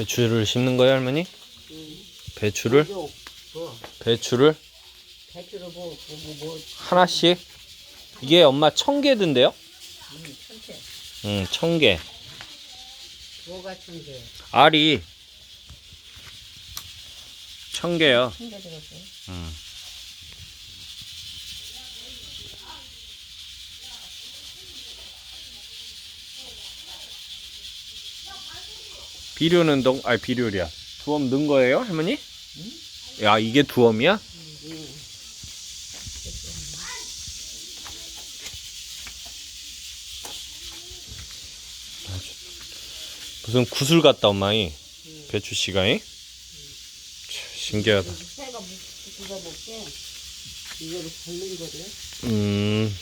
배추를 심는 거예요, 할머니? 배추를? 배추를 배추를 뭐, 뭐, 뭐, 뭐, 하나씩? 이게 엄마 청개든데요? 음, 천체. 응, 청개. 뭐가 천체? 알이 청개요. 천체 들었어요? 음. 비료는 동, 아니 비료랴. 두엄 넣은 거예요, 할머니? 야, 이게 두엄이야? 무슨 구슬 같다, 엄마이. 배추 씨가이. 신기하다. 새가 묻어 먹게 이거를 걷는 거를 음,